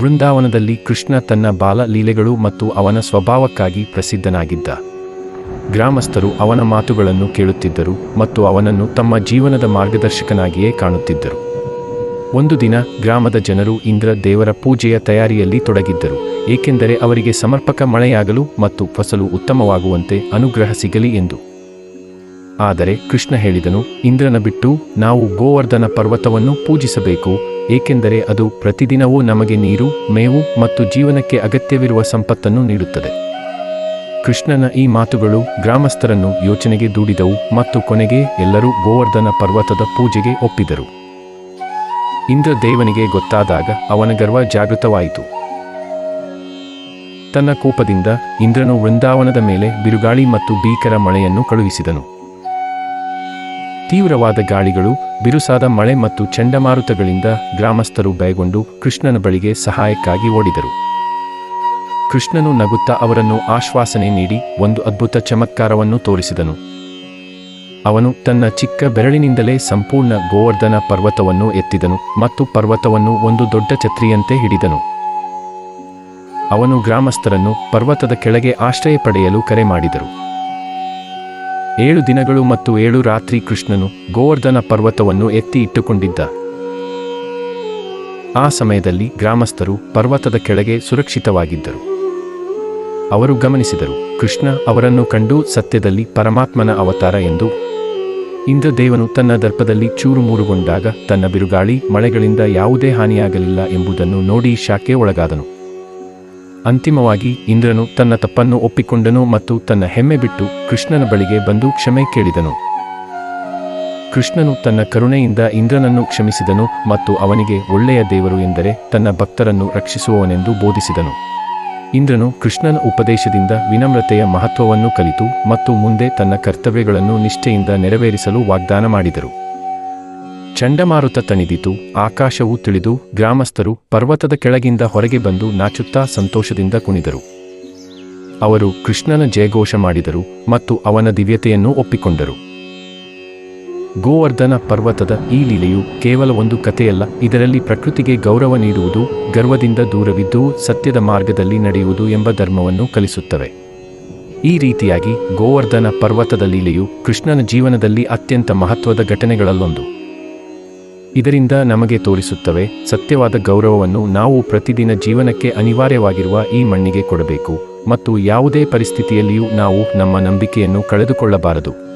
ವೃಂದಾವನದಲ್ಲಿ ಕೃಷ್ಣ ತನ್ನ ಬಾಲ ಲೀಲೆಗಳು ಮತ್ತು ಅವನ ಸ್ವಭಾವಕ್ಕಾಗಿ ಪ್ರಸಿದ್ಧನಾಗಿದ್ದ. ಗ್ರಾಮಸ್ಥರು ಅವನ ಮಾತುಗಳನ್ನು ಕೇಳುತ್ತಿದ್ದರು ಮತ್ತು ಅವನನ್ನು ತಮ್ಮ ಜೀವನದ ಮಾರ್ಗದರ್ಶಕನಾಗಿಯೇ ಕಾಣುತ್ತಿದ್ದರು. ಒಂದು ದಿನ ಗ್ರಾಮದ ಜನರು ಇಂದ್ರ ದೇವರ ಪೂಜೆಯ ತಯಾರಿಯಲ್ಲಿ ತೊಡಗಿದ್ದರು, ಏಕೆಂದರೆ ಅವರಿಗೆ ಸಮರ್ಪಕ ಮಳೆಯಾಗಲು ಮತ್ತು ಫಸಲು ಉತ್ತಮವಾಗುವಂತೆ ಅನುಗ್ರಹ ಸಿಗಲಿ ಎಂದು. ಆದರೆ ಕೃಷ್ಣ ಹೇಳಿದನು, ಇಂದ್ರನ ಬಿಟ್ಟು ನಾವು ಗೋವರ್ಧನ ಪರ್ವತವನ್ನು ಪೂಜಿಸಬೇಕು, ಏಕೆಂದರೆ ಅದು ಪ್ರತಿದಿನವೂ ನಮಗೆ ನೀರು, ಮೇವು ಮತ್ತು ಜೀವನಕ್ಕೆ ಅಗತ್ಯವಿರುವ ಸಂಪತ್ತನ್ನು ನೀಡುತ್ತದೆ. ಕೃಷ್ಣನ ಈ ಮಾತುಗಳು ಗ್ರಾಮಸ್ಥರನ್ನು ಯೋಚನೆಗೆ ದೂಡಿದವು ಮತ್ತು ಕೊನೆಗೆ ಎಲ್ಲರೂ ಗೋವರ್ಧನ ಪರ್ವತದ ಪೂಜೆಗೆ ಒಪ್ಪಿದರು. ಇಂದ್ರ ದೇವನಿಗೆ ಗೊತ್ತಾದಾಗ ಅವನ ಗರ್ವ ಜಾಗೃತವಾಯಿತು. ತನ್ನ ಕೋಪದಿಂದ ಇಂದ್ರನು ವೃಂದಾವನದ ಮೇಲೆ ಬಿರುಗಾಳಿ ಮತ್ತು ಭೀಕರ ಮಳೆಯನ್ನು ಕಳುಹಿಸಿದನು. ತೀವ್ರವಾದ ಗಾಳಿಗಳು, ಬಿರುಸಾದ ಮಳೆ ಮತ್ತು ಚಂಡಮಾರುತಗಳಿಂದ ಗ್ರಾಮಸ್ಥರು ಭಯಗೊಂಡು ಕೃಷ್ಣನ ಬಳಿಗೆ ಸಹಾಯಕ್ಕಾಗಿ ಓಡಿದರು. ಕೃಷ್ಣನು ನಗುತ್ತಾ ಅವರನ್ನು ಆಶ್ವಾಸನೆ ನೀಡಿ ಒಂದು ಅದ್ಭುತ ಚಮತ್ಕಾರವನ್ನು ತೋರಿಸಿದನು. ಅವನು ತನ್ನ ಚಿಕ್ಕ ಬೆರಳಿನಿಂದಲೇ ಸಂಪೂರ್ಣ ಗೋವರ್ಧನ ಪರ್ವತವನ್ನು ಎತ್ತಿದನು ಮತ್ತು ಪರ್ವತವನ್ನು ಒಂದು ದೊಡ್ಡ ಛತ್ರಿಯಂತೆ ಹಿಡಿದನು. ಅವನು ಗ್ರಾಮಸ್ಥರನ್ನು ಪರ್ವತದ ಕೆಳಗೆ ಆಶ್ರಯ ಪಡೆಯಲು ಕರೆ ಮಾಡಿದರು. ಏಳು ದಿನಗಳು ಮತ್ತು ಏಳು ರಾತ್ರಿ ಕೃಷ್ಣನು ಗೋವರ್ಧನ ಪರ್ವತವನ್ನು ಎತ್ತಿ ಇಟ್ಟುಕೊಂಡಿದ್ದ. ಆ ಸಮಯದಲ್ಲಿ ಗ್ರಾಮಸ್ಥರು ಪರ್ವತದ ಕೆಳಗೆ ಸುರಕ್ಷಿತವಾಗಿದ್ದರು. ಅವರು ಗಮನಿಸಿದರು, ಕೃಷ್ಣ ಅವರನ್ನು ಕಂಡು ಸತ್ಯದಲ್ಲಿ ಪರಮಾತ್ಮನ ಅವತಾರ ಎಂದು. ಇಂದ್ರದೇವನು ತನ್ನ ದರ್ಪದಲ್ಲಿ ಚೂರುಮೂರುಗೊಂಡಾಗ ತನ್ನ ಬಿರುಗಾಳಿ ಮಳೆಗಳಿಂದ ಯಾವುದೇ ಹಾನಿಯಾಗಲಿಲ್ಲ ಎಂಬುದನ್ನು ನೋಡಿ ಶಾಖೆ ಒಳಗಾದನು ಅಂತಿಮವಾಗಿ ಇಂದ್ರನು ತನ್ನ ತಪ್ಪನ್ನು ಒಪ್ಪಿಕೊಂಡನು ಮತ್ತು ತನ್ನ ಹೆಮ್ಮೆ ಬಿಟ್ಟು ಕೃಷ್ಣನ ಬಳಿಗೆ ಬಂದು ಕ್ಷಮೆ ಕೇಳಿದನು. ಕೃಷ್ಣನು ತನ್ನ ಕರುಣೆಯಿಂದ ಇಂದ್ರನನ್ನು ಕ್ಷಮಿಸಿದನು ಮತ್ತು ಅವನಿಗೆ ಒಳ್ಳೆಯ ದೇವರು ಎಂದರೆ ತನ್ನ ಭಕ್ತರನ್ನು ರಕ್ಷಿಸುವವನೆಂದು ಬೋಧಿಸಿದನು. ಇಂದ್ರನು ಕೃಷ್ಣನ ಉಪದೇಶದಿಂದ ವಿನಮ್ರತೆಯ ಮಹತ್ವವನ್ನು ಕಲಿತು ಮತ್ತು ಮುಂದೆ ತನ್ನ ಕರ್ತವ್ಯಗಳನ್ನು ನಿಷ್ಠೆಯಿಂದ ನೆರವೇರಿಸಲು ವಾಗ್ದಾನ ಮಾಡಿದರು. ಚಂಡಮಾರುತ ತಣಿದಿತು, ಆಕಾಶವು ತಿಳಿದು ಗ್ರಾಮಸ್ಥರು ಪರ್ವತದ ಕೆಳಗಿಂದ ಹೊರಗೆ ಬಂದು ನಾಚುತ್ತಾ ಸಂತೋಷದಿಂದ ಕುಣಿದರು. ಅವರು ಕೃಷ್ಣನ ಜಯಘೋಷ ಮಾಡಿದರು ಮತ್ತು ಅವನ ದಿವ್ಯತೆಯನ್ನು ಒಪ್ಪಿಕೊಂಡರು. ಗೋವರ್ಧನ ಪರ್ವತದ ಈ ಲೀಲೆಯು ಕೇವಲ ಒಂದು ಕಥೆಯಲ್ಲ, ಇದರಲ್ಲಿ ಪ್ರಕೃತಿಗೆ ಗೌರವ ನೀಡುವುದು, ಗರ್ವದಿಂದ ದೂರವಿದ್ದು ಸತ್ಯದ ಮಾರ್ಗದಲ್ಲಿ ನಡೆಯುವುದು ಎಂಬ ಧರ್ಮವನ್ನು ಕಲಿಸುತ್ತವೆ. ಈ ರೀತಿಯಾಗಿ ಗೋವರ್ಧನ ಪರ್ವತದ ಲೀಲೆಯು ಕೃಷ್ಣನ ಜೀವನದಲ್ಲಿ ಅತ್ಯಂತ ಮಹತ್ವದ ಘಟನೆಗಳಲ್ಲೊಂದು. ಇದರಿಂದ ನಮಗೆ ತೋರಿಸುತ್ತವೆ, ಸತ್ಯವಾದ ಗೌರವವನ್ನು ನಾವು ಪ್ರತಿದಿನ ಜೀವನಕ್ಕೆ ಅನಿವಾರ್ಯವಾಗಿರುವ ಈ ಮಣ್ಣಿಗೆ ಕೊಡಬೇಕು ಮತ್ತು ಯಾವುದೇ ಪರಿಸ್ಥಿತಿಯಲ್ಲಿಯೂ ನಾವು ನಮ್ಮ ನಂಬಿಕೆಯನ್ನು ಕಳೆದುಕೊಳ್ಳಬಾರದು.